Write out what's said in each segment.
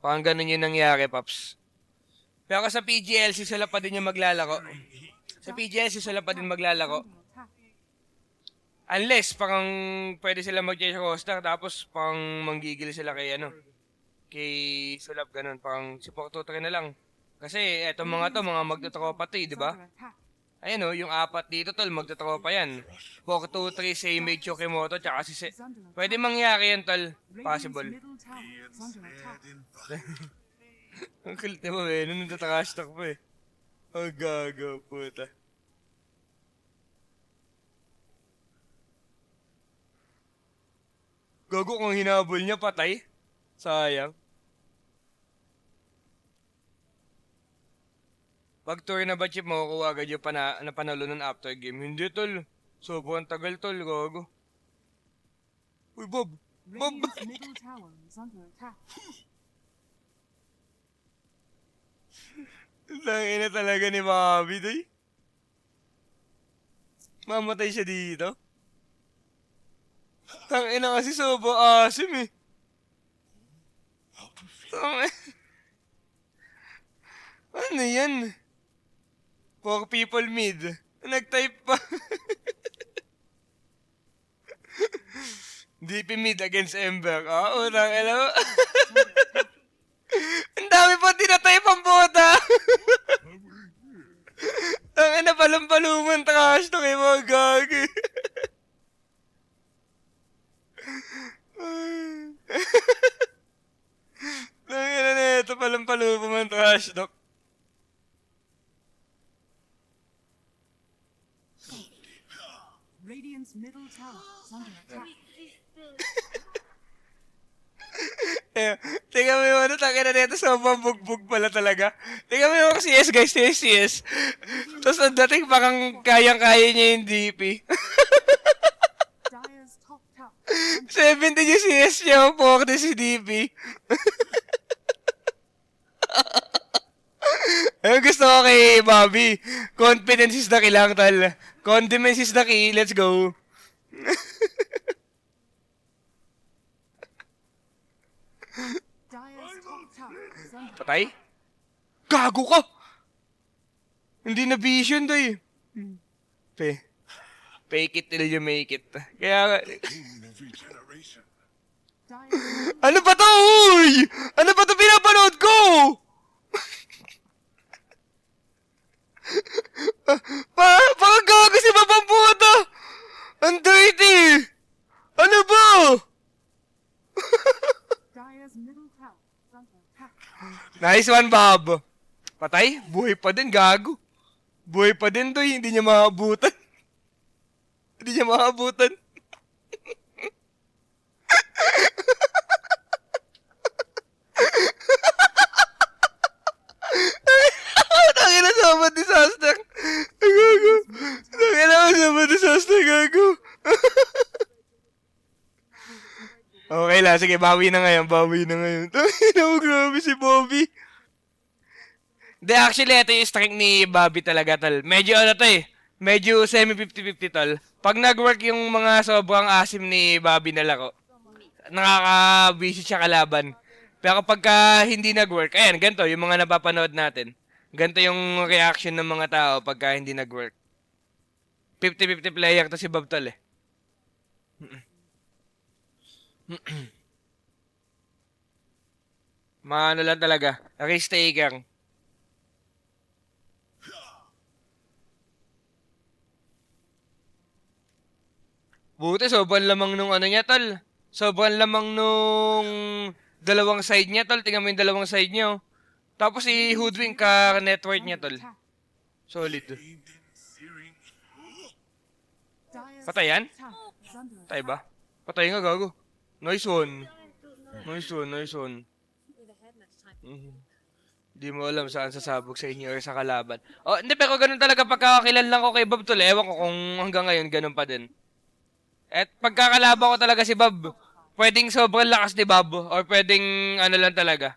Parang ganun yung nangyari, Paps. Pero sa PGLC, sila pa din yung maglalaro. Sa PGLC, sila pa din maglalaro. Unless, parang pwede sila mag-change roster, tapos parang manggigil sila kay ano, kay Sulap, ganun. Parang si Porto 3 na lang. Kasi eto mga to, mga magtotropa to eh, di ba? Ayan o, yung apat dito tol, magtotropa yan. 4-2-3, Seimei, Chokimoto, tsaka si Se... Pwede mangyari yan tol, possible. Ang kulit mo eh, nung nagtatrash talk pa eh. Ang gago, puta. Gago kung hinabol niya, patay. Sayang. Pag tour na ba chip, makukuha agad yung pana, na panalo nun after game. Hindi tol. Sobrang tagal tol, gago. Uy, Bob. Bob! Tangina talaga ni Bobby, doy. Mamatay siya dito. Tangina kasi sobo asim eh. Tangina. Ano yan? For people mid. Nag-type pa. DP mid against Ember. Ah, Oo, tangina mo. Ang dami pa tinatype ang bota. Ang ina palumpaluman trash to kay mga gagi. Ang ina na ito palumpaluman trash talk. Radiant's middle tower is under attack. Eh, tingnan mo yung ano, tangin na nito, sobrang bugbog pala talaga. Tingnan mo yung CS guys, CS, CS. Tapos ang dating parang kayang-kaya niya yung DP. Dyer's top tower 70 yung CS niya, 40 si DP. Ayun gusto ko kay Bobby. Confidence is the key lang, tal. Condiments is the key. Let's go. Dyer's top tower is under Patay? Gago ka! Hindi na vision to eh. Pe. Fake it till you make it. Kaya ano ba to? Uy! Ano ba to pinapanood ko? pa, parang gago si Babang Puta! Ang dirty! Ano ba? Dyer's middle tower. Nice one, Bob. Patay? Buhay pa din, gago. Buhay pa din to, hindi niya maabutan. hindi niya maabutan. Tangin na sobrang disaster. Gago. Tangin na sobrang disaster, gago. Lang, sige, bawi na ngayon, bawi na ngayon. Tangin na mo, grabe si Bobby. Hindi, actually, ito yung strength ni Bobby talaga, tol. Medyo ano to eh. Medyo semi-50-50, tol. Pag nag-work yung mga sobrang asim ni Bobby na laro, nakaka-busy siya kalaban. Pero pagka hindi nag-work, ayan, ganito, yung mga napapanood natin. Ganito yung reaction ng mga tao pagka hindi nag-work. 50-50 player to si Bob, tol eh. Mga ano lang talaga, risk taker. Buti, sobrang lamang nung ano niya, tol. Sobrang lamang nung dalawang side niya, tol. Tingnan mo yung dalawang side niya, oh. Tapos si Hoodwink ka network niya, tol. Solid. Patay yan? Patay ba? Patay nga, gago. Nice one. Nice one, nice one. Mhm. Di mo alam saan sasabog sa inyo or sa kalaban. Oh, hindi, pero ganun talaga pagkakakilan lang ko kay Bob tol. Ewan ko kung hanggang ngayon ganun pa din. At pagkakalaban ko talaga si Bob, pwedeng sobrang lakas ni Bob or pwedeng ano lang talaga.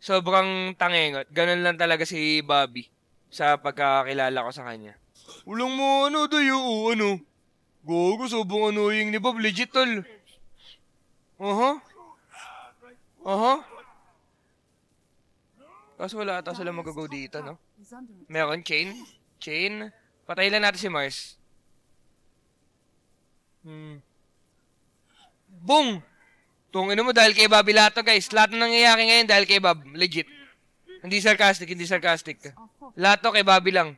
Sobrang tangengot. Ganun lang talaga si Bobby sa pagkakakilala ko sa kanya. Ulang mo ano, dayo, ano. Gogo, sobrang annoying ni Bob. Legit, tol. Aha. Aha. Kaso wala ata sila mag-go dito, no? Meron, chain. Chain. Patay lang natin si Mars. Hmm. Boom! Tungin mo dahil kay Bobby lahat to, guys. Lahat na nangyayari ngayon dahil kay Bob. Legit. Hindi sarcastic, hindi sarcastic. Fortified. Lahat to kay Bobby lang.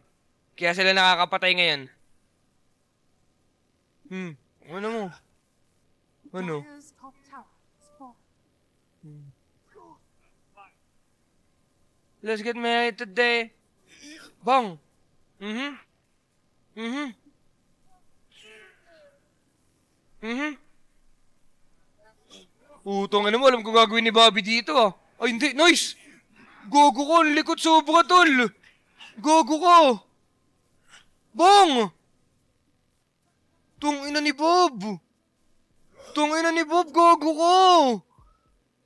Kaya sila nakakapatay ngayon. Hmm. Ano mo? Ano? Dire's top tower is falling. Let's get married today. Bong. Mhm. Mhm. Mhm. Utong ano mo, alam ko gagawin ni Bobby dito ah. Ay hindi, nice! Gogo ko, ang likot sobra tol! Gogo ko! Bong! Tung ina ni Bob! Tung ina ni Bob, gogo ko!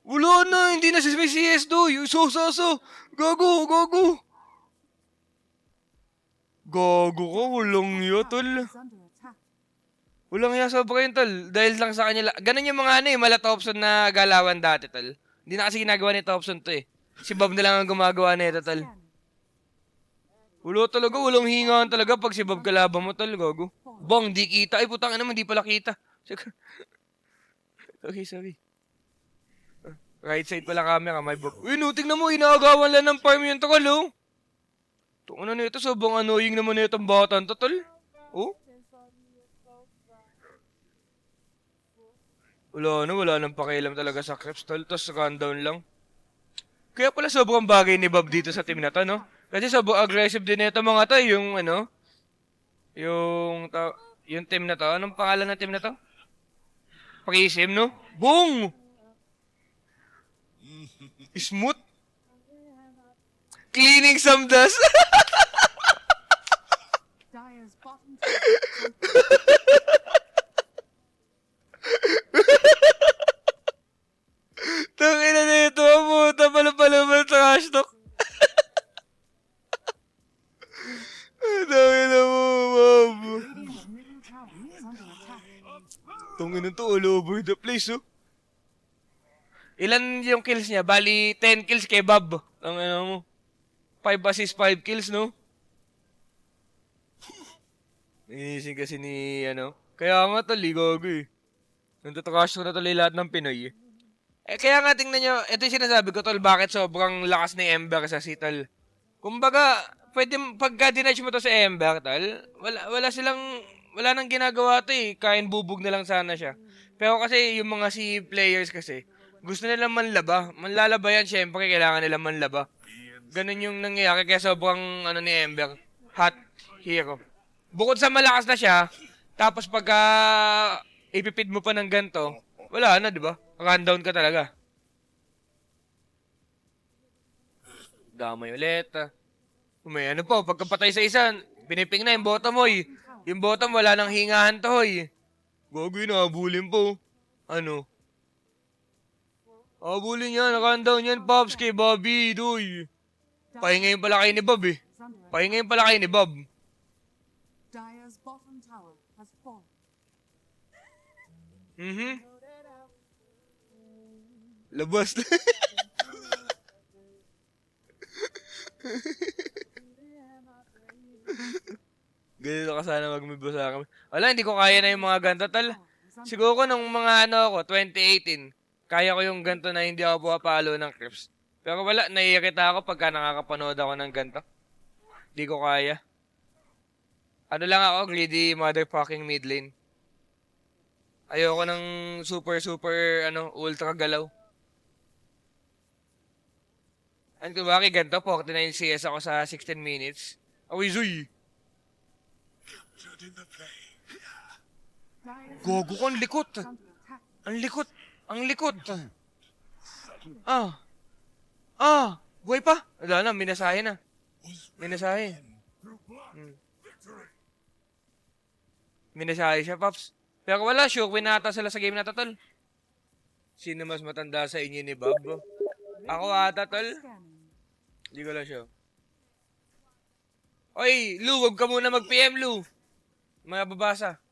Wala na, hindi na si CS do. Yung so, so, so. Gago, gago. Gago ko, walang iya, tol. Walang iya sobra yun, tol. Dahil lang sa kanila. Ganun yung mga ano eh, mala Thompson na galawan dati, tol. Hindi na kasi ginagawa ni Thompson to eh. Si Bob na lang ang gumagawa nito, tol. Wala talaga, walang hingaan talaga pag si Bob kalaban mo, tol, gago. Bong, di kita. Ay, putang mo, di pala kita. sorry, sorry. Right side pala camera, may Bob. Uy, nuting na mo, inaagawan lang ng farm yung tol, oh. Ito, ano nito, sobrang annoying naman nito ang bata to, tol. Oh? Wala na, wala nang pakialam talaga sa Krebs, tol. Tapos rundown lang. Kaya pala sobrang bagay ni Bob dito sa team na to, no? Kasi sobrang aggressive din ito mga to, yung ano, yung, ta- yung team na to. Anong pangalan ng team na to? Pakisim, no? Boom! Smooth? Cleaning some dust? Tangina na ito, puta pala trash talk? Mo, middle tower is under attack. Tangina to, all over the place, oh. Ilan yung kills niya? Bali, 10 kills kay Bob. Ang ano mo. 5 assists, 5 kills, no? Inising kasi ni, ano. Kaya nga to, ligago eh. Nagtatrash ko na tuloy lahat ng Pinoy eh. Eh, kaya nga tingnan nyo, ito yung sinasabi ko, tol, bakit sobrang lakas ni Ember sa si tol. Kumbaga, pwede, pagka dinatch mo to sa Ember, tol, wala, wala silang, wala nang ginagawa to eh, kain bubog na lang sana siya. Pero kasi yung mga si players kasi, gusto nila manlaba. Manlalaba yan, syempre, kailangan nila manlaba. Ganun yung nangyayari, kaya sobrang, ano ni Ember, hot hero. Bukod sa malakas na siya, tapos pagka ipipid mo pa ng ganto, wala na, di ba? Rundown ka talaga. Damay ulit. May ano po, pagkapatay sa isa, piniping na yung bottom, hoy. Yung bottom, wala nang hingahan to, hoy. Gagawin na, abulin po. Ano? Abulin yan, rundown yan, Pops, kay Bobby, doy. Pahingayin pala kayo ni Bob, eh. Pahingayin pala kayo ni Bob. Dire's bottom tower has fallen. Mhm. Labas. Ganito ka sana magmibo sa akin. Wala, hindi ko kaya na yung mga ganto, tal. Siguro nung mga ano ako, 2018, kaya ko yung ganto na hindi ako pumapalo ng Crips. Pero wala, naiirita ako pagka nakakapanood ako ng ganto. Hindi ko kaya. Ano lang ako, greedy motherfucking mid lane. Ayoko ng super super ano, ultra galaw. Ano kung bakit ganito, 49 CS ako sa 16 minutes. Awi Zuy! Gogo ko, ang likot! Ang likot! Ang likot! Ah! Ah! Buhay pa! Wala na, minasahe na. Minasahe. Hmm. Minasahe siya, Paps. Pero wala, sure win ata sila sa game na to, tol. Sino mas matanda sa inyo ni Bob? Ako ata, tol. Hindi ko lang sure. Oy, Lu, wag ka muna mag-PM, Lu. Mababasa.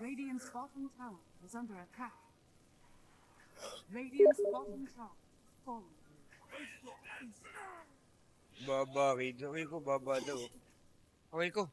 Radiant's bottom tower is under attack. Radiant's bottom tower. is Falling. Baba, Raid. Okay ko, baba daw. Okay ko.